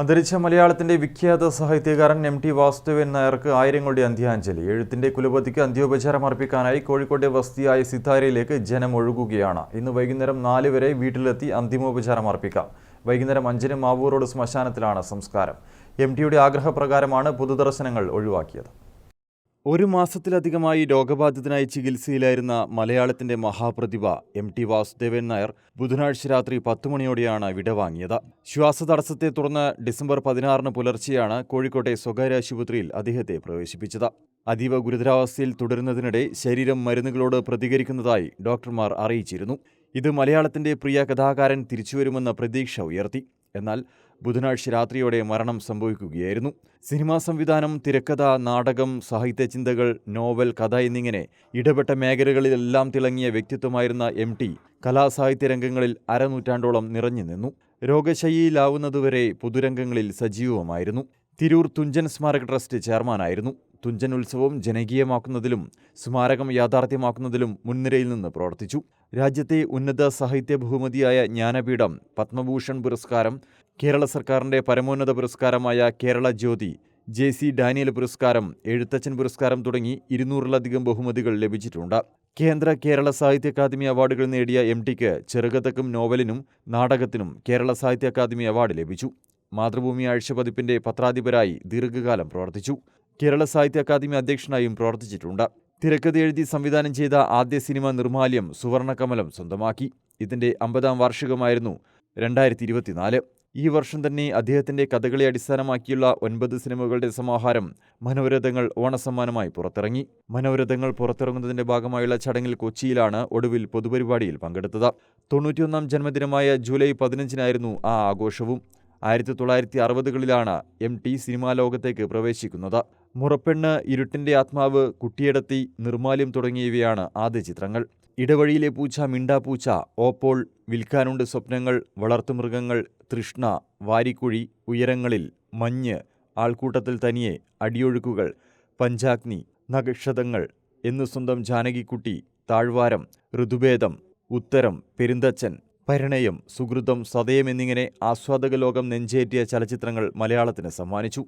അന്തരിച്ച മലയാളത്തിന്റെ വിഖ്യാത സാഹിത്യകാരൻ എം ടി വാസുദേവൻ നായർക്ക് ആയിരങ്ങളുടെ അന്ത്യാഞ്ജലി. എഴുത്തിന്റെ കുലപതിക്ക് അന്ത്യോപചാരം അർപ്പിക്കാനായി കോഴിക്കോട്ടെ വസ്തിയായ സിതാരയിലേക്ക് ജനം ഒഴുകുകയാണ്. ഇന്ന് വൈകുന്നേരം നാല് വരെ വീട്ടിലെത്തി അന്തിമോപചാരം അർപ്പിക്കാം. വൈകുന്നേരം അഞ്ചിന് മാവൂർ റോഡ് ശ്മശാനത്തിലാണ് സംസ്കാരം. എം ടിയുടെ ആഗ്രഹപ്രകാരമാണ് പൊതുദർശനങ്ങൾ ഒഴിവാക്കിയത്. ഒരു മാസത്തിലധികമായി രോഗബാധിതനായി ചികിത്സയിലായിരുന്ന മലയാളത്തിന്റെ മഹാപ്രതിഭ എം ടി വാസുദേവൻ നായർ ബുധനാഴ്ച രാത്രി പത്ത് മണിയോടെയാണ് വിടവാങ്ങിയത് ശ്വാസതടസ്സത്തെ തുടർന്ന് ഡിസംബർ പതിനാറിന് പുലർച്ചെയാണ് കോഴിക്കോട്ടെ സ്വകാര്യ ആശുപത്രിയിൽ അദ്ദേഹത്തെ പ്രവേശിപ്പിച്ചത്. അതീവ ഗുരുതരാവസ്ഥയിൽ തുടരുന്നതിനിടെ ശരീരം മരുന്നുകളോട് പ്രതികരിക്കുന്നതായി ഡോക്ടർമാർ അറിയിച്ചിരുന്നു. ഇത് മലയാളത്തിന്റെ പ്രിയ കഥാകാരൻ തിരിച്ചുവരുമെന്ന പ്രതീക്ഷ ഉയർത്തി. എന്നാൽ ബുധനാഴ്ച രാത്രിയോടെ മരണം സംഭവിക്കുകയായിരുന്നു. സിനിമാ സംവിധാനം തിരക്കഥ നാടകം സാഹിത്യ ചിന്തകൾ നോവൽ കഥ എന്നിങ്ങനെ ഇടപെട്ട മേഖലകളിലെല്ലാം തിളങ്ങിയ വ്യക്തിത്വമായിരുന്ന എം ടി കലാസാഹിത്യ രംഗങ്ങളിൽ അരനൂറ്റാണ്ടോളം നിറഞ്ഞു നിന്നു. രോഗശൈലിയിലാവുന്നതുവരെ പൊതുരംഗങ്ങളിൽ സജീവമായിരുന്നു. തിരൂർ തുഞ്ചൻ സ്മാരക ട്രസ്റ്റ് ചെയർമാനായിരുന്നു. തുഞ്ചൻ ഉത്സവം ജനകീയമാക്കുന്നതിലും സ്മാരകം യാഥാർത്ഥ്യമാക്കുന്നതിലും മുൻനിരയിൽ നിന്ന് പ്രവർത്തിച്ചു. രാജ്യത്തെ ഉന്നത സാഹിത്യ ബഹുമതിയായ ജ്ഞാനപീഠം പത്മഭൂഷൺ പുരസ്കാരം കേരള സർക്കാരിന്റെ പരമോന്നത പുരസ്കാരമായ Kerala Jyothi J C Daniel പുരസ്കാരം എഴുത്തച്ഛൻ പുരസ്കാരം തുടങ്ങി ഇരുന്നൂറിലധികം ബഹുമതികൾ ലഭിച്ചിട്ടുണ്ട്. കേന്ദ്ര കേരള സാഹിത്യ അക്കാദമി അവാർഡുകൾ നേടിയ എം ടിക്ക് ചെറുകഥക്കും നോവലിനും നാടകത്തിനും കേരള സാഹിത്യ അക്കാദമി അവാർഡ് ലഭിച്ചു. മാതൃഭൂമി ആഴ്ച പതിപ്പിന്റെ പത്രാധിപരായി ദീർഘകാലം പ്രവർത്തിച്ചു. കേരള സാഹിത്യ അക്കാദമി അധ്യക്ഷനായും പ്രവർത്തിച്ചിട്ടുണ്ട്. തിരക്കഥ എഴുതി സംവിധാനം ചെയ്ത ആദ്യ സിനിമ നിർമാല്യം സുവർണകമലം സ്വന്തമാക്കി. ഇതിന്റെ അമ്പതാം വാർഷികമായിരുന്നു രണ്ടായിരത്തി ഇരുപത്തിനാല്. ഈ വർഷം തന്നെ അദ്ദേഹത്തിന്റെ കഥകളെ അടിസ്ഥാനമാക്കിയുള്ള ഒൻപത് സിനിമകളുടെ സമാഹാരം മനോരഥങ്ങൾ ഓണസമ്മാനമായി പുറത്തിറങ്ങി. മനോരഥങ്ങൾ പുറത്തിറങ്ങുന്നതിന്റെ ഭാഗമായുള്ള ചടങ്ങിൽ കൊച്ചിയിലാണ് ഒടുവിൽ പൊതുപരിപാടിയിൽ പങ്കെടുത്തത്. തൊണ്ണൂറ്റിയൊന്നാം ജന്മദിനമായ ജൂലൈ പതിനഞ്ചിനായിരുന്നു ആ ആഘോഷവും. ആയിരത്തി തൊള്ളായിരത്തി അറുപതുകളിലാണ് എം ടി സിനിമാ ലോകത്തേക്ക് പ്രവേശിക്കുന്നത്. മുറപ്പെണ്ണ് ഇരുട്ടിന്റെ ആത്മാവ് കുട്ടിയടത്തി നിർമാല്യം തുടങ്ങിയവയാണ് ആദ്യ ചിത്രങ്ങൾ. ഇടവഴിയിലെ പൂച്ച മിണ്ടാപ്പൂച്ച ഓപ്പോൾ വിൽക്കാനുണ്ട് സ്വപ്നങ്ങൾ വളർത്തുമൃഗങ്ങൾ തൃഷ്ണ വാരിക്കുഴി ഉയരങ്ങളിൽ മഞ്ഞ് ആൾക്കൂട്ടത്തിൽ തനിയെ അടിയൊഴുക്കുകൾ പഞ്ചാഗ്നി നക്ഷതങ്ങൾ എന്നു സ്വന്തം ജാനകിക്കുട്ടി താഴ്വാരം ഋതുഭേദം ഉത്തരം പെരുന്തച്ചൻ പരിണയം സുഹൃതം സതയം എന്നിങ്ങനെ ആസ്വാദക ലോകം നെഞ്ചേറ്റിയ ചലച്ചിത്രങ്ങൾ മലയാളത്തിന് സമ്മാനിച്ചു.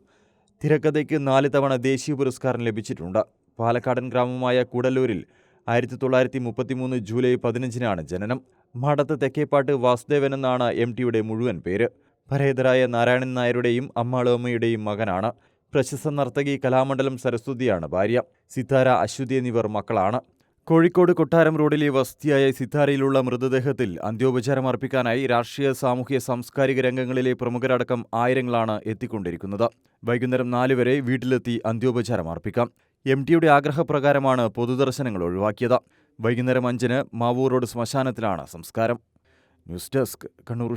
തിരക്കഥയ്ക്ക് നാല് തവണ ദേശീയ പുരസ്കാരം ലഭിച്ചിട്ടുണ്ട്. പാലക്കാടൻ ഗ്രാമമായ കൂടല്ലൂരിൽ ആയിരത്തി തൊള്ളായിരത്തി മുപ്പത്തിമൂന്ന് ജൂലൈ പതിനഞ്ചിനാണ് ജനനം. മഠത്ത് തെക്കേപ്പാട്ട് വാസുദേവൻ എന്നാണ് എം ടിയുടെ മുഴുവൻ പേര്. പരേതരായ നാരായണൻ നായരുടെയും അമ്മാളമ്മയുടെയും മകനാണ്. പ്രശസ്ത നർത്തകി കലാമണ്ഡലം സരസ്വതിയാണ് ഭാര്യ. സിത്താര അശ്വതി എന്നിവർ മക്കളാണ്. കോഴിക്കോട് കൊട്ടാരം റോഡിലെ വസതിയായ സിത്താരയിലുള്ള മൃതദേഹത്തിൽ അന്ത്യോപചാരം അർപ്പിക്കാനായി രാഷ്ട്രീയ സാമൂഹ്യ സാംസ്കാരിക രംഗങ്ങളിലെ പ്രമുഖരടക്കം ആയിരങ്ങളാണ് എത്തിക്കൊണ്ടിരിക്കുന്നത്. വൈകുന്നേരം നാലുവരെ വീട്ടിലെത്തി അന്ത്യോപചാരം അർപ്പിക്കാം. എം ടിയുടെ ആഗ്രഹപ്രകാരമാണ് പൊതുദർശനങ്ങൾ ഒഴിവാക്കിയത്. വൈകുന്നേരം അഞ്ചിന് മാവൂർ റോഡ് ശ്മശാനത്തിലാണ് സംസ്കാരം. News desk Kannur